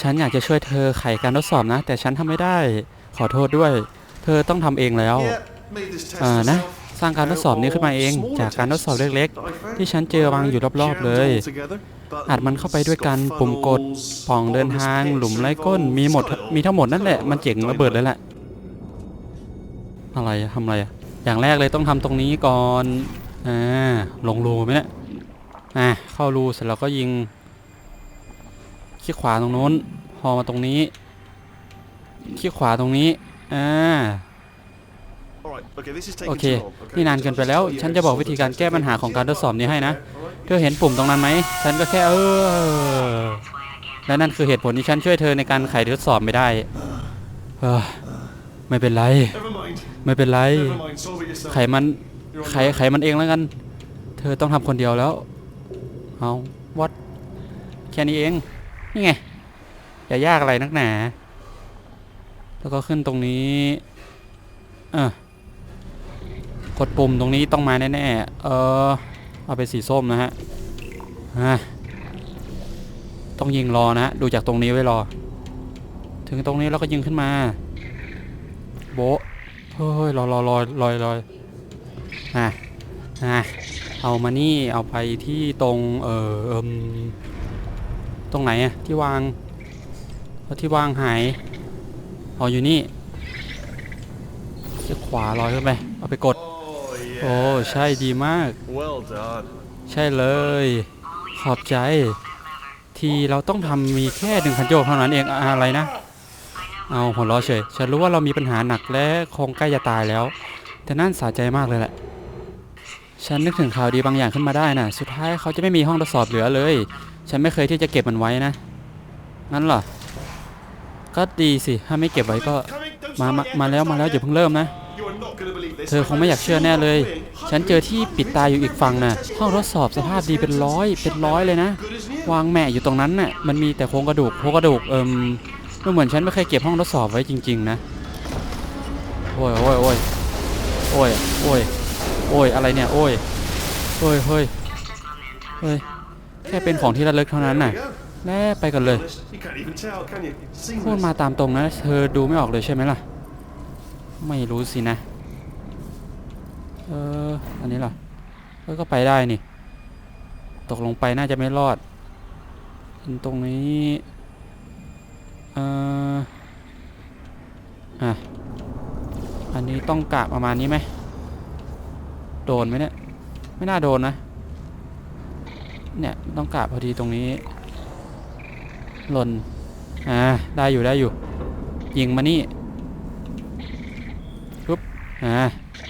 ฉันอยากจะช่วยเธอไขการทดสอบนะ แต่ฉันทำไม่ได้ ขอโทษด้วย เธอต้องทำเองแล้วอ่านะสร้างการทดสอบนี้ขึ้นมาเอง จากการทดสอบเล็กๆ ที่ฉันเจอวางอยู่รอบๆเลยอัดมันเข้าไปด้วยกันปุ่มกดปล่องเดินทางหลุมไร้ก้นมีหมดมีทั้งหมดนั่นแหละมันเจ๋งระเบิดเลยแหละอะไรอะทำอะไรอะอย่างแรกเลยต้องทำตรงนี้ก่อนอ่าลงรูไหมเนี่ยอ่าเข้ารูเสร็จแล้วก็ยิง คลิกขวาตรงนู้นพอมาตรงนี้คลิกขวาตรงนี้ อ่า โอเค นี่นานเกินไปแล้ว ฉันจะบอกวิธีการแก้ปัญหาของการทดสอบนี้ให้นะ เธอเห็นปุ่มตรงนั้นไหม ฉันก็แค่เออ และนั่นคือเหตุผลที่ฉันช่วยเธอในการไขทดสอบไม่ได้ เออ ไม่เป็นไร ไม่เป็นไร ไขมัน ไข ไขมันเองแล้วกัน เธอต้องทำคนเดียวแล้ว เอาวัดแค่นี้เอง นี่ไง อย่ายากอะไรนักหนา แล้วก็ขึ้นตรงนี้ เออกดปุ่มตรงนี้ต้องมาแน่ๆ เออ เอาไปสีส้มนะฮะฮะต้องยิงรอนะ ดูจากตรงนี้ไว้รอ ถึงตรงนี้แล้วก็ยิงขึ้นมา โบเฮ้ยลอยลอยลอยลอยลอยอะอะเอามานี่ เอาไปที่ตรง เออเอิม ตรงไหนอะที่วางเอาที่วางหายเอาอยู่นี่เลี้ยวขวาลอยขึ้นไปเอาไปกด โอ้ใช่ดีมาก Well done. ใช่เลย ขอบใจ ทีเราต้องทำมีแค่หนึ่งพันโยกเท่านั้นเองอะอะไรนะ เอาหัวเราะเฉยฉันรู้ว่าเรามีปัญหาหนักและคงใกล้จะตายแล้ว แต่นั่นสะใจมากเลยแหละฉันนึกถึงข่าวดีบางอย่างขึ้นมาได้นะสุดท้ายเขาจะไม่มีห้องทดสอบเหลือเลย ฉันไม่เคยที่จะเก็บมันไว้นะ งั้นเหรอ ก็ดีสิ ถ้าไม่เก็บไว้ก็ มา มามาแล้ว มาแล้วอย่าเพิ่งเริ่มนะ เธอคงไม่อยากเชื่อแน่เลย ฉันเจอที่ปิดตาอยู่อีกฝั่งน่ะ ห้องทดสอบสภาพดีเป็นร้อย เป็นร้อยเลยนะ วางแหม่อยู่ตรงนั้นน่ะ มันมีแต่โครงกระดูก โครงกระดูก เอิมดูเหมือนฉันไม่เคยเก็บห้องทดสอบไว้จริง ๆ นะ โอ้ยโอ้ยโอ้ยโอ้ยโอ้ยโอ้ยอะไรเนี่ย โอ้ยโอ้ยเฮ้ยเฮ้ย ค่เป็นของที่ระลึกเท่านั้นน่ะแน่ไปกันเลยพูดมาตามตรงนะ เธอดูไม่ออกเลยใช่ไหมล่ะ ไม่รู้สินะ เออ อันนี้ล่ะเออก็ไปได้นี่ ตกลงไปน่าจะไม่รอดอันตรงนี้ เอออะ อันนี้ต้องกะประมาณนี้ไหม โดนไหมเนี่ย ไม่น่าโดนนะ เนี่ยต้องกะพอดีตรงนี้หล่นอ่าได้อยู่ได้อยู่ ยิงมานี่ปุ๊บอ่า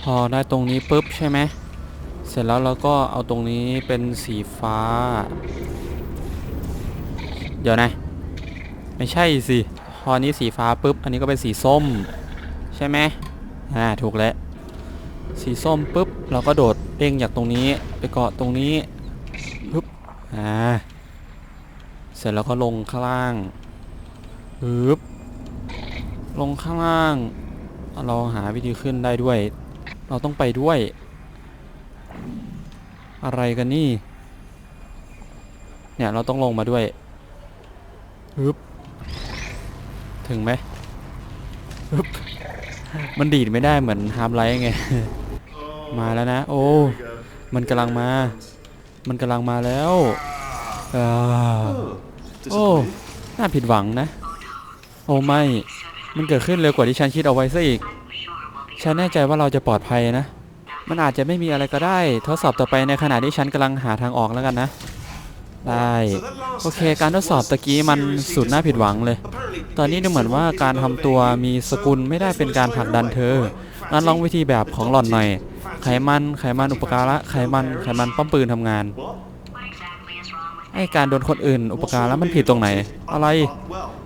พอได้ตรงนี้ปุ๊บใช่ไหมเสร็จแล้วเราก็เอาตรงนี้เป็นสีฟ้า เดี๋ยวนะ ไม่ใช่สิพอนี้สีฟ้าปุ๊บ อันนี้ก็เป็นสีส้ม ใช่ไหมอ่าถูกแล้วสีส้มปุ๊บ เราก็โดดเด้งจากตรงนี้ไปเกาะตรงนี้ปุ๊บ อ่าเสร็จแล้วก็ลงข้างล่างปึ๊บลงข้างล่าง เราหาวิธีขึ้นได้ด้วย เราต้องไปด้วย อะไรกันนี่ เนี่ยเราต้องลงมาด้วยปึ๊บถึงไหมปึ๊บมันดีดไม่ได้เหมือนฮาร์มไลท์ไง มาแล้วนะ โอ้ มันกำลังมา มันกำลังมาแล้วอ่า Oh, โอ้ disappointing. น่าผิดหวังนะ โอ้ไม่ มันเกิดขึ้นเร็วกว่าที่ฉันคิดเอาไว้ซะอีก ฉันแน่ใจว่าเราจะปลอดภัยนะ มันอาจจะไม่มีอะไรก็ได้ ทดสอบต่อไปในขณะที่ฉันกำลังหาทางออกแล้วกันนะ ได้ So that last โอเค test การทดสอบตะกี้มัน seriously สุดน่าผิดหวังเลย Apparently, ตอนนี้ดูเหมือนว่าการทำตัวมีสกุลไม่ได้เป็นการผลักดันเธองั้นลองวิธีแบบของหล่อนหน่อย ไขมันไขมันอุปการะไขมันไขมันป้อมปืนทำงานไอการโดนคนอื่น อุปการะมันผิดตรงไหน อะไร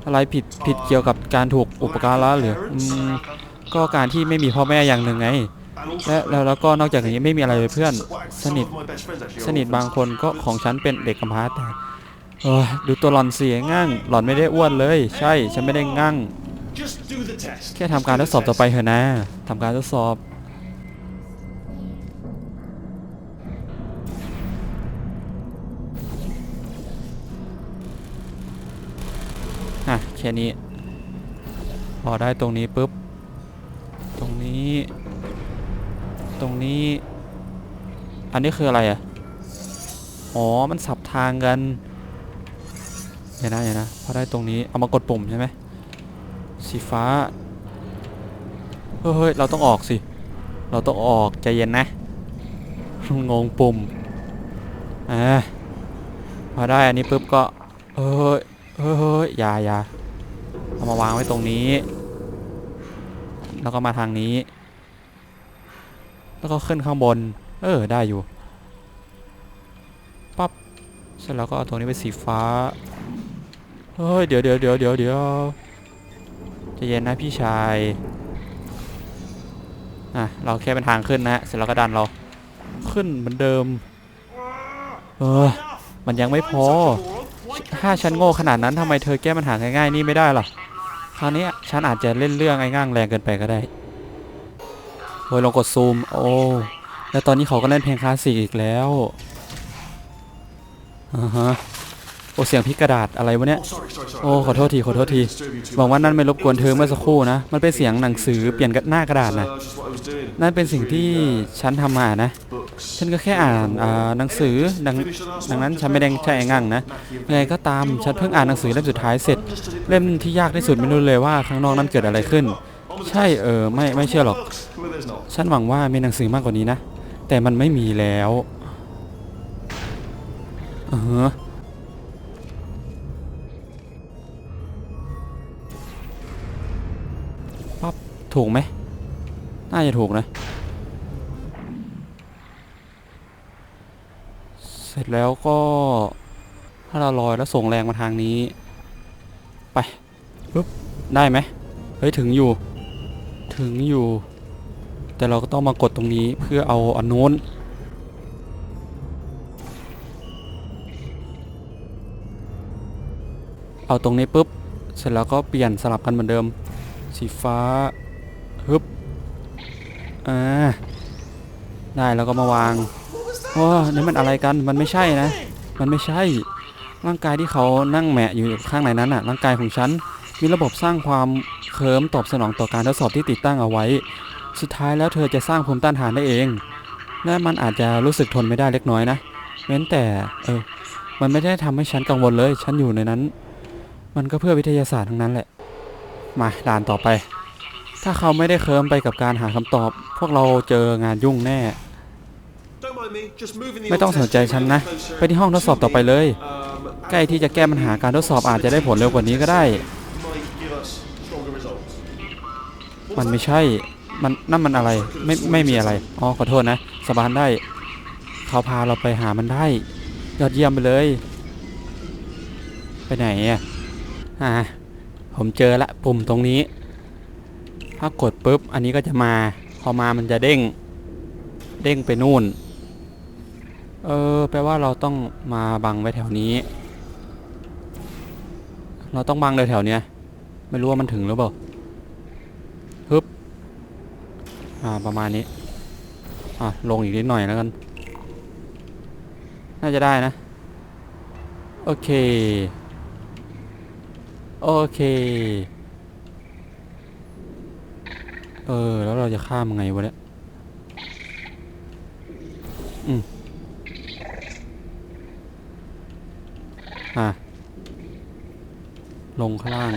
อะไรผิดผิดเกี่ยวกับการถูกอุปการะหรืออก็การที่ไม่มีพ่อแม่อย่างหนึ่งไงและแล้วแล้วก็นอกจากนี้ไม่มีอะไรเลยเพื่อนสนิทสนิทบางคนก็ของฉันเป็นเด็กกำพร้าแต่เออดูตัวหล่อนเสียง่างหล่อนไม่ได้อ้วนเลย ใช่ฉันไม่ได้งั่งแค่ทำการทดสอบต่อไปเถอะนะทำการทดสอบ ค่นี้ พอได้ตรงนี้ปุ๊บ ตรงนี้ ตรงนี้ อันนี้คืออะไรอะ อ๋อ มันสับทางกันเดี๋ยวนะเดี๋ยวนะพอได้ตรงนี้ เอามากดปุ่มใช่ไหม สีฟ้า เฮ้ย เราต้องออกสิ เราต้องออกใจเย็นนะ งงปุ่ม อ่าพอได้อันนี้ปุ๊บก็เฮ้ยเฮ้ยเฮ้ยอย่าอย่า เอามาวางไว้ตรงนี้ แล้วก็มาทางนี้ แล้วก็ขึ้นข้างบน เออ ได้อยู่ ปั๊บเสร็จแล้วก็เอาตรงนี้เป็นสีฟ้า เฮ้ย เดี๋ยวเดี๋ยวเดี๋ยวเดี๋ยวเดี๋ยวจะเย็นนะพี่ชาย อะ เราแค่เป็นทางขึ้นนะฮะเสร็จแล้วก็ดันเรา ขึ้นเหมือนเดิม เออ มันยังไม่พอถ้าฉันโง่ขนาดนั้นทำไมเธอแก้ปัญหาง่ายๆนี่ไม่ได้ล่ะ คราวนี้ฉันอาจจะเล่นเรื่องไอ้ง่างแรงเกินไปก็ได้โอ้ยลองกดซูม โอ้ แล้วตอนนี้เขาก็เล่นเพลงคลาสสิกอีกแล้วอ่าฮะโอ้เสียงพิกระดาษอะไรวะเนี่ย โอ้ ขอโทษที ขอโทษทีหวังว่านั่นไม่รบกวนเธอเมื่อสักครู่นะ มันเป็นเสียงหนังสือเปลี่ยนกับหน้ากระดาษนะ นั่นเป็นสิ่งที่ฉันทำมานะ ฉันก็แค่อ่านหนังสือดังดังนั้นฉันไม่ได้ใช่งั่งนะยังไงก็ตามฉันเพิ่งอ่านหนังสือเล่มสุดท้ายเสร็จ เล่มที่ยากที่สุดไม่รู้เลยว่าข้างนอกนั้นเกิดอะไรขึ้น ใช่เออไม่ไม่เชื่อหรอก ฉันหวังว่ามีหนังสือมากกว่านี้นะ แต่มันไม่มีแล้วเออปั๊บถูกไหมน่าจะถูกนะ เสร็จแล้วก็ถ้าเราลอยแล้วส่งแรงมาทางนี้ ไปปุ๊บได้ไหมเฮ้ยถึงอยู่ ถึงอยู่ แต่เราก็ต้องมากดตรงนี้เพื่อเอาอันโน้นเอาตรงนี้ปุ๊บ เสร็จแล้วก็เปลี่ยนสลับกันเหมือนเดิม สีฟ้าฮึบอ่าได้แล้วก็มาวาง ว้านี่มันอะไรกันมันไม่ใช่นะ มันไม่ใช่ ร่างกายที่เขานั่งแหมะอยู่ข้างในนั้นน่ะ ร่างกายของฉันมีระบบสร้างความเคิมตอบสนองต่อการทดสอบที่ติดตั้งเอาไว้ สุดท้ายแล้วเธอจะสร้างภูมิต้านทานได้เอง และมันอาจจะรู้สึกทนไม่ได้เล็กน้อยนะเว้นแต่เออมันไม่ได้ทำให้ฉันกังวลเลย ฉันอยู่ในนั้น มันก็เพื่อวิทยาศาสตร์ทั้งนั้นแหละ มาด่านต่อไป ถ้าเขาไม่ได้เคิมไปกับการหาคำตอบ พวกเราเจองานยุ่งแน่ ไม่ต้อง old สนใจ test ฉัน tube นะ closer ไปที่ห้องทดสอบต่อไปเลย Um, ใกล้ที่จะแก้ปัญหาการทดสอบอาจจะได้ผลเร็วกว่านี้ก็ได้ might give us stronger results. มันไม่ใช่ มันนั่นมันอะไร ไม่ไม่มีอะไร อ๋อขอโทษนะ สบานได้ เขาพาเราไปหามันได้ ยอดเยี่ยมไปเลย ไปไหนอะอ่าผมเจอละปุ่มตรงนี้ ถ้ากดปุ๊บ อันนี้ก็จะมา พอมามันจะเด้ง เด้งไปนู่น เออ แปลว่าเราต้องมาบังไว้แถวนี้ เราต้องบังเลยแถวเนี้ย ไม่รู้ว่ามันถึงหรือเปล่าฮึบ อ่า ประมาณนี้ อะ ลงอีกนิดหน่อยแล้วกัน น่าจะได้นะ โอเค โอเค เออ แล้วเราจะข้ามยังไงวะเนี่ย อืม อะ ลงข้างล่าง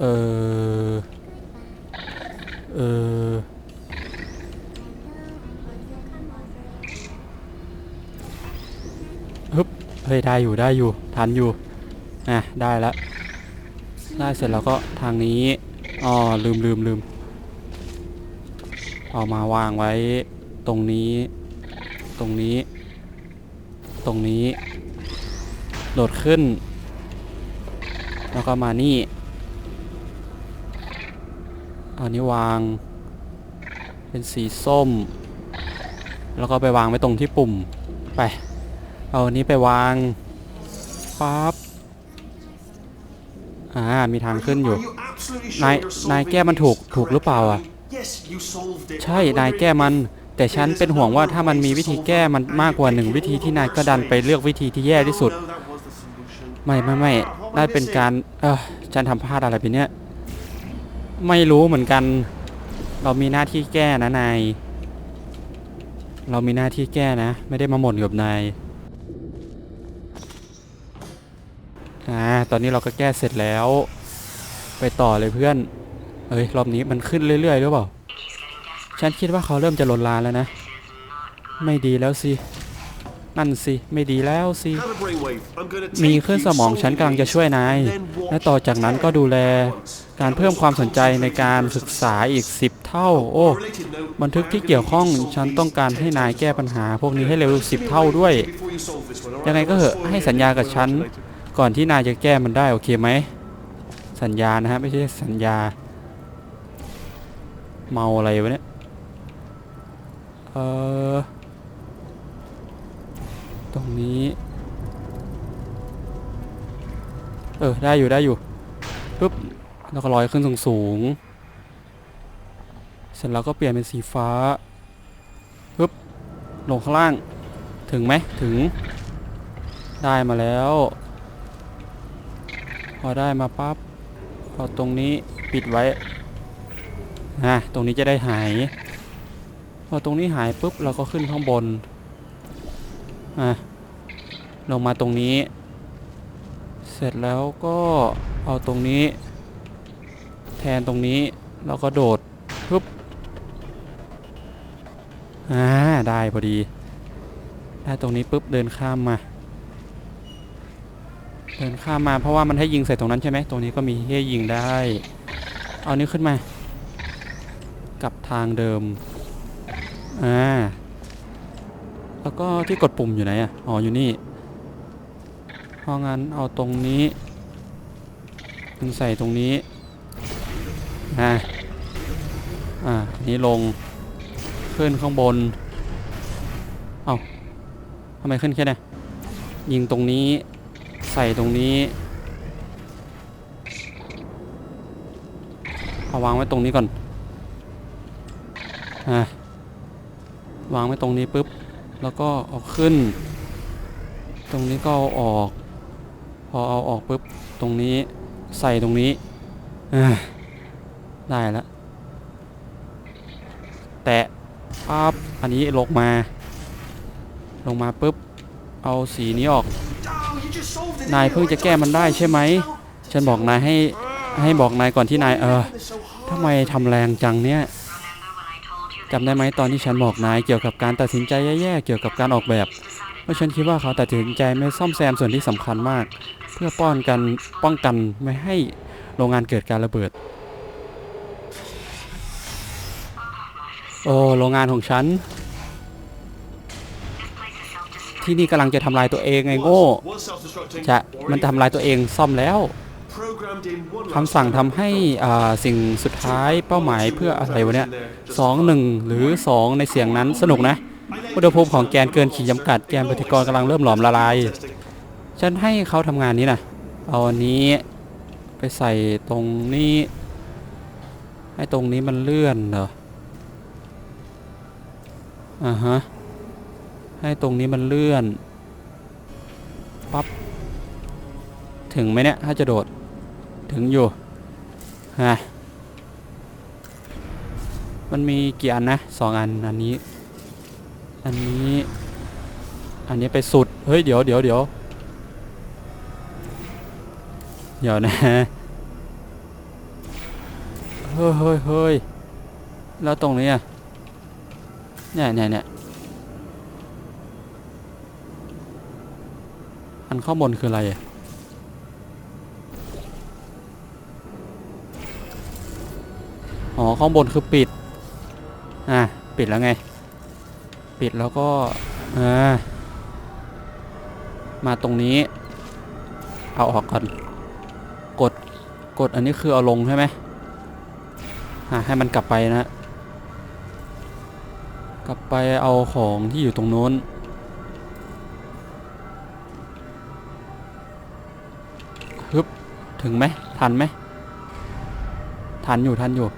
เออ เออ ฮึบ เฮ้ย ได้อยู่ได้อยู่ ทันอยู่ อะ ได้แล้วได้เสร็จแล้วก็ทางนี้ อ๋อ ลืมลืมลืมเอามาวางไว้ตรงนี้ ตรงนี้ ตรงนี้ โดดขึ้น แล้วก็มานี่อันนี้วาง เป็นสีส้ม แล้วก็ไปวางไว้ตรงที่ปุ่ม ไป เอาอันนี้ไปวางปั๊บอ่า มีทางขึ้นอยู่ นาย นายแก้มันถูก ถูกหรือเปล่าอะ ใช่ นายแก้มัน แต่ฉันเป็นห่วงว่าถ้ามันมีวิธีแก้มันมากกว่าหนึ่งวิธีที่นายก็ดันไปเลือกวิธีที่แย่ที่สุด ไม่ไม่ไม่ได้เป็นการเออฉันทำพลาดอะไรไปเนี่ย ไม่รู้เหมือนกัน เรามีหน้าที่แก้นะนาย เรามีหน้าที่แก้นะ ไม่ได้มาหม่นกับนายอ่าตอนนี้เราก็แก้เสร็จแล้ว ไปต่อเลยเพื่อนเอ้ยรอบนี้มันขึ้นเรื่อยๆหรือเปล่า ฉันคิดว่าเขาเริ่มจะหลนลาแล้วนะ ไม่ดีแล้วสิ นั่นสิ ไม่ดีแล้วสิ มีขึ้น you สมองฉันกำลังจะช่วยนาย และต่อจากนั้นก็ดูแล การเพิ่มความสนใจในการศึกษาอีก 10 เท่า โอ้ บันทึกที่เกี่ยวข้อง ฉันต้องการให้นายแก้ปัญหา พวกนี้ให้เร็ว 10 เท่าด้วย ยังไงก็เหอะ ให้สัญญากับฉัน ก่อนที่นายจะแก้มันได้ โอเคไหม สัญญานะฮะ ไม่ใช่สัญญา เมาอะไรวะเนี่ย เออตรงนี้ เออ ได้อยู่ได้อยู่ปุ๊บแล้วก็ลอยขึ้นสูงสูงเสร็จแล้วก็เปลี่ยนเป็นสีฟ้าปุ๊บลงข้างล่าง ถึงไหมถึง ได้มาแล้ว พอได้มาปั๊บเอตรงนี้ปิดไว้นะตรงนี้จะได้หาย พอตรงนี้หายปุ๊บเราก็ขึ้นข้างบนอะลงมาตรงนี้ เสร็จแล้วก็เอาตรงนี้ แทนตรงนี้แล้วก็โดดปุ๊บอ่าได้พอดีได้ตรงนี้ปุ๊บเดินข้ามมา เดินข้ามมาเพราะว่ามันให้ยิงใส่ตรงนั้นใช่ไหมตรงนี้ก็มีให้ยิงได้ เอานี้ขึ้นมากลับทางเดิม อ่า แล้วก็ที่กดปุ่มอยู่ไหนอะ อ๋อ อยู่นี่พราะงั้นเอาตรงนี้มันใส่ตรงนี้ อ่า อ่า นี้ลง ขึ้นข้างบน เอาทำไมขึ้นแค่นี้ยิงตรงนี้ ใส่ตรงนี้ เอาวางไว้ตรงนี้ก่อน อะ วางไว้ตรงนี้ปุ๊บ แล้วก็เอาขึ้น ตรงนี้ก็เอาออก พอเอาออกปุ๊บ ตรงนี้ใส่ตรงนี้ ได้แล้ว แตะปั๊บ อันนี้ลงมา ลงมาปุ๊บ เอาสีนี้ออก นายเพิ่งจะแก้มันได้ใช่ไหม ฉันบอกนายให้ให้บอกนายก่อนที่นายเออทำไมทำแรงจังเนี่ย จำได้ไหมตอนที่ฉันบอกนายเกี่ยวกับการตัดสินใจแย่ๆเกี่ยวกับการออกแบบว่าฉันคิดว่าเขาตัดสินใจไม่ซ่อมแซมส่วนที่สำคัญมาก เพื่อป้องกันป้องกันไม่ให้โรงงานเกิดการระเบิด โอ้โรงงานของฉัน ที่นี่กำลังจะทำลายตัวเองไงโง่จะมันทำลายตัวเองซ่อมแล้ว คำสั่งทำให้สิ่งสุดท้ายเป้าหมายเพื่ออะไรวะเนี่ยสองหนึ่งหรือสองในเสียงนั้นสนุกนะอุณหภูมิของแกนเกินขีดจำกัดแกนปฏิกรณ์กำลังเริ่มหลอมละลาย ฉันให้เขาทำงานนี้นะเอาอันนี้ไปใส่ตรงนี้ ให้ตรงนี้มันเลื่อนเหรออ่าฮะให้ตรงนี้มันเลื่อนปั๊บถึงไหมเนี่ย ถ้าจะโดด ถึงอยู่ฮะมันมีกี่อันนะสองอันอันนี้ อันนี้ อันนี้ไปสุด เฮ้ย เดี๋ยวเดี๋ยวเดี๋ยวเดี๋ยวนะเฮ้ยเฮ้ยเฮ้ยแล้วตรงนี้อะเนี่ยเนี่ยเนี่ยอันข้างบนคืออะไรอะ อ๋อ ข้างบนคือปิด อะ ปิดแล้วไง ปิดแล้วก็ อ่า มาตรงนี้ เอาออกก่อน กด กดอันนี้คือเอาลงใช่ไหมอ่าให้มันกลับไปนะ กลับไปเอาของที่อยู่ตรงโน้นฮึบ ถึงไหม ทันไหม ทันอยู่ ทันอยู่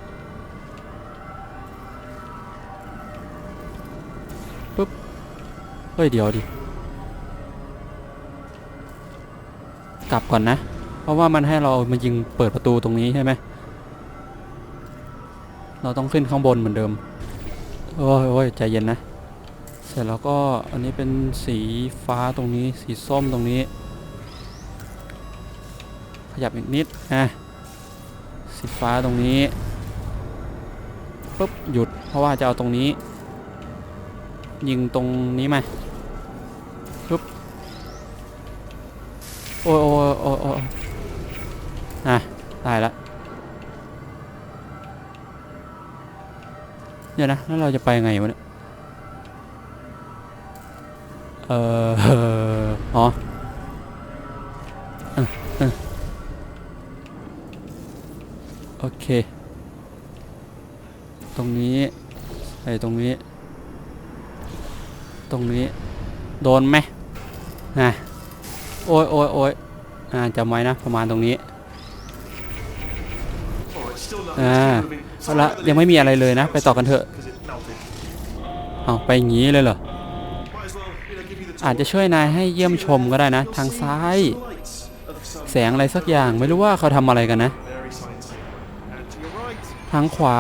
ปุ๊บ เฮ้ยเดี๋ยวดิ กลับก่อนนะ เพราะว่ามันให้เรามายิงเปิดประตูตรงนี้ใช่ไหม เราต้องขึ้นข้างบนเหมือนเดิม โอ้ยโอ้ยใจเย็นนะ เสร็จแล้วก็อันนี้เป็นสีฟ้าตรงนี้ สีส้มตรงนี้ ขยับอีกนิดอะสีฟ้าตรงนี้ปุ๊บหยุดเพราะว่าจะเอาตรงนี้ ยิงตรงนี้มาปุ๊บโอ้ยโอ้ยโอ้ยโอ้ยอะได้ละเดี๋ยวนะแล้วเราจะไปไงวะเนี่ยเอออ๋อเออเอโอเค ตรงนี้ใส่ตรงนี้ ตรงนี้ โดนไหมนะโอ้ยโอ้ยโอ้ยอ่าจำไว้นะ ประมาณตรงนี้อ่าเอาละยังไม่มีอะไรเลยนะ ไปต่อกันเถอะเอาไปอย่างนี้เลยเหรออาจจะช่วยนายให้เยี่ยมชมก็ได้นะ ทางซ้าย แสงอะไรสักอย่างไม่รู้ว่าเขาทำอะไรกันนะ ทางขวา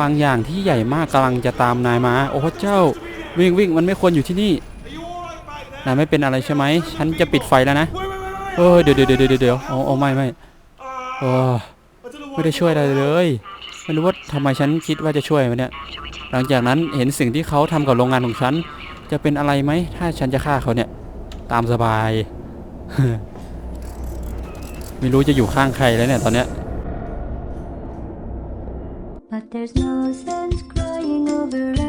บางอย่างที่ใหญ่มากกำลังจะตามนายมา โอ้พระเจ้า วิ่งวิ่งมันไม่ควรอยู่ที่นี่ are you all right back there? นายไม่เป็นอะไรใช่ไหมฉันจะปิดไฟแล้วนะ Wait, wait, wait, wait, เออเดี๋ยวเดี๋ยวเดี๋ยวเดี๋ยวเดี๋ยวโอ้โอ้ไม่ไม่ wait. โอ้ Ah, I don't know why ไม่ได้ช่วยอะไรเลยไม่รู้ว่าทำไมฉันคิดว่าจะช่วยมันเนี่ยหลังจากนั้นเห็นสิ่งที่เขาทำกับโรงงานของฉัน จะเป็นอะไรไหมถ้าฉันจะฆ่าเขาเนี่ยตามสบาย ไม่รู้จะอยู่ข้างใครแล้วเนี่ยตอนเนี้ย But there's no sense crying over every mistake. You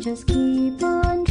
just keep on